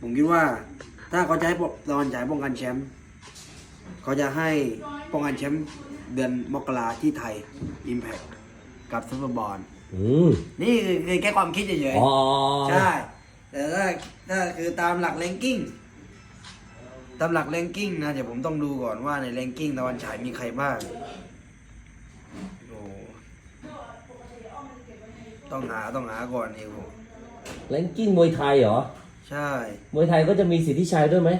ผมคิดว่า ถ้าเขาจะให้ตอนฉายป้องกันแชมป์เขาจะให้ป้องกันแชมป์เดือนมกราที่ไทย Impact กับซุปเปอร์บอลอืมนี่คือคือแค่ความคิดเฉยอ๋อๆใช่แต่ถ้าถ้าคือตามหลักแรงกิ้งตามหลักแรงกิ้งนะเดี๋ยวผมต้องดูก่อนว่าในแรงกิ้งตะวันฉายมีใครบ้างโอ้ต้องหาต้องหาก่อนเองผมแรงกิ้งมวยไทยเหรอ ใช่ มวยไทยก็จะมีสิทธิชัยด้วยไหม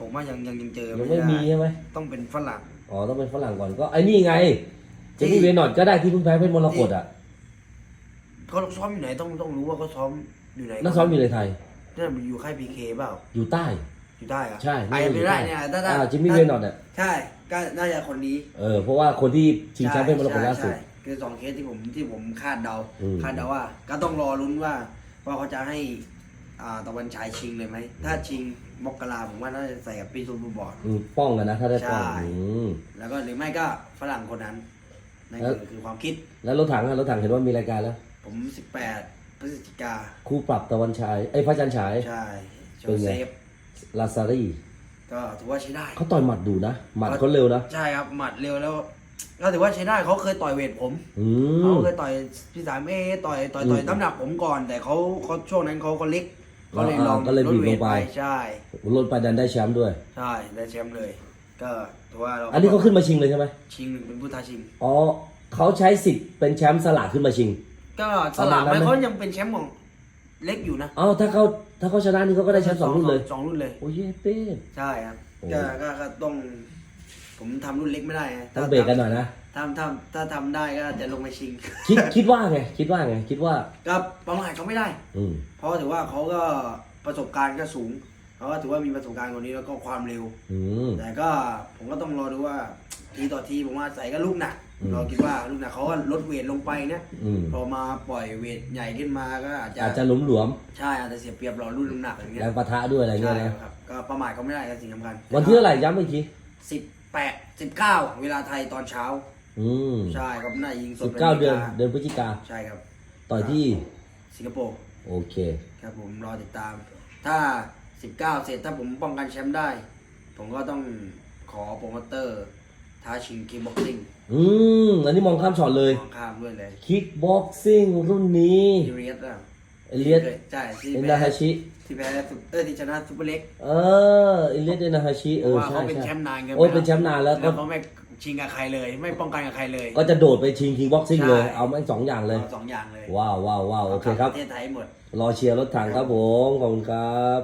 ผมว่ายังยังยังเจอยังไม่ไม่มีได้ใช่ไหมต้องเป็นฝรั่งอ๋อต้องเป็นฝรั่งก่อนก็ไอ้นี่ไงเจมี่เวนอดก็ได้ที่เพิ่งแพ้เป็นมรกตอะเขาซ้อมอยู่ไหนต้องต้องรู้ว่าเขาซ้อมอยู่ไหนนักซ้อมอยู่ในไทยนั่นมันอยู่ค่ายพีเคเปล่าอยู่ใต้อยู่ได้เหรอะใช่ไอ้ไม่ได้เนี่ยถ้าถ้าอ่าจิมมี่เวนอดอะใช่ก็น่าจะคนนี้เออเพราะว่าคนที่ชิงแชมป์เป็นมรกตล่าสุดใช่ใช่คือสองเคสที่ผมที่ผมคาดเดาอืมคาดเดาว่า ก็ต้องรอลุ้นว่าว่าเขาจะให้อ่า ตะวันฉายชิงเลยไหม ถ้าชิงมกราผมว่าน่าจะใส่กับปีซูบูบอร์ด อืมป้องกันนะ ถ้าได้ป้องใช่ อืม แล้วก็หรือไม่ก็ฝรั่งคนนั้นนั่นแล้ว คือคือความคิดแล้วรถถังอะรถถังเห็นว่ามีรายการแล้ว ผม 18 พฤศจิกาคู่ปรับตะวันฉายไอ้ยพระจันทร์ฉาย ใช่โจเป็นไง เซฟ ลาซารีก็ถือว่าใช้ได้ เขาต่อยหมัดดูนะ หมัดเขาเร็วนะ ใช่ครับ หมัดเร็วแล้ว ก็ถือว่าใช้ได้เขาเคยต่อยเวทผม อืเขามเคยต่อยพี่สามเอต่อยต่อยต่อยอืมน้ำหนักผมก่อน แต่เขาเขาช่วงนั้นเขาก็เล็ก เขาเลยอ่าลองก็เลยลดบีบเวลทงไปใช่รถไปดันได้แชมป์ด้วย ใช่ได้แชมป์เลย ก็ถือว่าเราอันนี้เขาขึ้นมาชิงเลยใช่ไหมชิงเป็นผู้ท้าชิงอ๋อเขาใช้สิทธิ์เป็นแชมป์สลากขึ้นมาชิง ก็สลับประมาณนั้นไหมไปเขายังเป็นแชมป์ของเล็กอยู่นะเอ้าถ้าเขาถ้าเขาชนะนี่เขาก็ได้แชมป์สองรุ่นเลยสองรุ่นเลยโอ้ยเย้เป้นใช่ครับโอ้ก็ก็ก็ต้องผมทำรุ่นเล็กไม่ได้ไงต้องเบรกกันหน่อยนะ ถ้าถ้าถ้าทำได้ก็จะลงไปชิง คิดคิดว่าไงคิดว่าไงคิดว่า ก็ประมาทเขาไม่ได้ อืมเพราะถือว่าเขาก็ประสบการณ์ก็สูงเขาก็ถือว่ามีประสบการณ์กว่านี้แล้วก็ความเร็ว อืม แต่ก็ผมก็ต้องรอดูว่าทีต่อทีผมว่าใส่ก็ลูกหนักอืม เราคิดว่าลูกหนักเขาก็ลดเวทลงไปเนี่ยอืมพอมาปล่อยเวทใหญ่ขึ้นมาก็อาจจะอาจจะหลวมหลวมใช่อาจจะเสียเปรียบเรารุ่นน้ำหนักอย่างๆเงี้แรยงปะทะด้วยอะไรเงี้ใช่ยนะครับก็ประมาทเขาไม่ได้ก็สิ่งสำคัญวันที่เท่าไหร่ย้ำอีกทีสิบแปดสิบเก้าเวลาไทยตอนเช้า อืมใช่ครับน่ายิงสสิดบเก้าป็เดือนวลเดือนพฤศจิกาใช่ครับ ต่อยที่สิงคโปร์โอเค ครับผมรอติดตาม ถ้า19เสร็จถ้าผมป้องกันแชมป์ได้ ผมก็ต้องขอโปรโมเตอร์ท้าชิงคิกบ็อกซิ่งอืมอันนี้มองข้ามช็อตเลยมองข้ามด้วยเลยคิกบ็อกซิ่งรุ่นนี้ทีเรียสอะเอเลียสใช่ที่เอ็นแพ้นาฮาชิที่แพ้ซุปเออที่ชนะซุปเปอร์เล็กเออเอเลียสเอ็นนาฮาชิเพเอราะอว่าใช่เขาเป็นใช่แชมป์นานเกินโอ้ยเป็นแชมป์นานแล้วก็แล้วเขาไม่ ชิงกับใครเลย ไม่ป้องกันกับใครเลย ก็จะโดดไปชิงคิกบ็อกซิ่งเลย ใช่ เอาแม่งสองอย่างเลย อาสองอย่างเลยว้าวว้าวว้าวโอเคครับ ประเทศไทยหมด รอเชียร์รถถังครับผม ขอบคุณครับ